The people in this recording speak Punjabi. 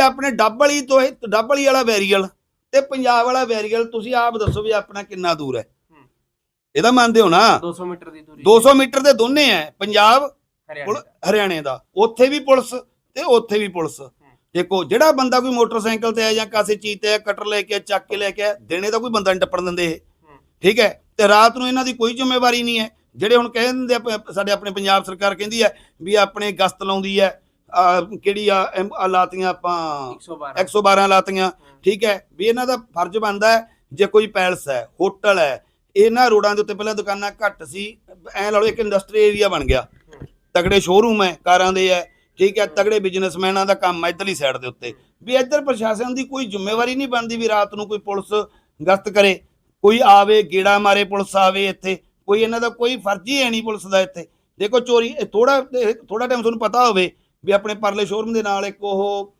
ਆਪਣੇ ਡੱਬਲੀ ਤੋਂ ਇਹ ਡੱਬਲੀ ਵਾਲਾ ਵੈਰੀਅਲ ਤੇ ਪੰਜਾਬ ਵਾਲਾ ਵੈਰੀਅਲ ਤੁਸੀਂ ਆਪ ਦੱਸੋ ਵੀ ਆਪਣਾ ਕਿੰਨਾ ਦੂਰ ਹੈ। ਇਹਦਾ ਮੰਨਦੇ ਹੋ ਨਾ? 200 ਮੀਟਰ ਦੀ ਦੂਰੀ 200 ਮੀਟਰ ਦੇ ਦੋਨੇ ਹੈ ਪੰਜਾਬ ਹਰਿਆਣਾ ਦਾ। ਉੱਥੇ ਵੀ ਪੁਲਿਸ ਤੇ ਉੱਥੇ ਵੀ ਪੁਲਿਸ। ਦੇਖੋ ਜਿਹੜਾ ਬੰਦਾ ਕੋਈ ਮੋਟਰਸਾਈਕਲ ਤੇ ਆ ਜਾਂ ਕਾਸੇ ਚੀਜ਼ ਤੇ ਆ ਕਟਰ ਲੈ ਕੇ ਆ, ਚੱਕ ਕੇ ਲੈ ਕੇ ਦਿਨੇ ਤਾਂ ਕੋਈ ਬੰਦਾ ਨਹੀਂ ਟੱਪਣ ਦਿੰਦੇ ਇਹ। ਠੀਕ ਹੈ? ਤੇ ਰਾਤ ਨੂੰ ਇਹਨਾਂ ਦੀ ਕੋਈ ਜ਼ਿੰਮੇਵਾਰੀ ਨਹੀਂ ਹੈ। ਜਿਹੜੇ ਹੁਣ ਕਹਿ ਦਿੰਦੇ ਆ ਪ- ਸਾਡੇ ਆਪਣੇ ਪੰਜਾਬ ਸਰਕਾਰ ਕਹਿੰਦੀ ਹੈ ਵੀ ਆਪਣੇ ਗਸਤ ਲਾਉਂਦੀ ਹੈ ਕਿਹੜੀ ਆ ਐਮ- ਆ ਲਾਤੀਆਂ ਆਪਾਂ 112 112 ਲਾਤੀਆਂ। ਠੀਕ ਹੈ ਵੀ ਇਹਨਾਂ ਦਾ ਫਰਜ਼ ਬਣਦਾ ਹੈ ਜੇ ਕੋਈ ਪੈਲਸ ਹੈ ਹੋਟਲ ਹੈ ਇਹਨਾਂ ਰੋਡਾਂ ਦੇ ਉੱਤੇ ਪਹਿਲਾਂ ਦੁਕਾਨਾਂ ਘੱਟ ਸੀ ਐ ਲਾ ਲਓ ਇੱਕ ਇੰਡਸਟਰੀ ਏਰੀਆ ਬਣ ਗਿਆ। ਤਗੜੇ ਸ਼ੋਰੂਮ ਹੈ ਕਾਰਾਂ ਦੇ ਹੈ ਠੀਕ ਹੈ ਤਗੜੇ ਬਿਜ਼ਨਸਮੈਨਾਂ ਦਾ ਕੰਮ ਹੈ ਇੱਧਰਲੀ ਸਾਈਡ ਦੇ ਉੱਤੇ। ਵੀ ਇੱਧਰ ਪ੍ਰਸ਼ਾਸਨ ਦੀ ਕੋਈ ਜ਼ਿੰਮੇਵਾਰੀ ਨਹੀਂ ਬਣਦੀ ਵੀ ਰਾਤ ਨੂੰ ਕੋਈ ਪੁਲਿਸ ਗਸ਼ਤ ਕਰੇ ਕੋਈ ਆਵੇ ਗੇੜਾ ਮਾਰੇ ਪੁਲਿਸ ਆਵੇ ਇੱਥੇ ਕੋਈ ਇਹਨਾਂ ਦਾ ਕੋਈ ਫਰਜ਼ ਹੀ ਹੈ ਨਹੀਂ ਪੁਲਿਸ ਦਾ ਇੱਥੇ। ਦੇਖੋ ਚੋਰੀ ਥੋੜਾ ਥੋੜਾ ਟਾਈਮ ਤੁਹਾਨੂੰ ਪਤਾ ਹੋਵੇ ਵੀ ਆਪਣੇ ਪਰਲੇ ਸ਼ੋਰੂਮ ਦੇ ਨਾਲ ਇੱਕ ਉਹ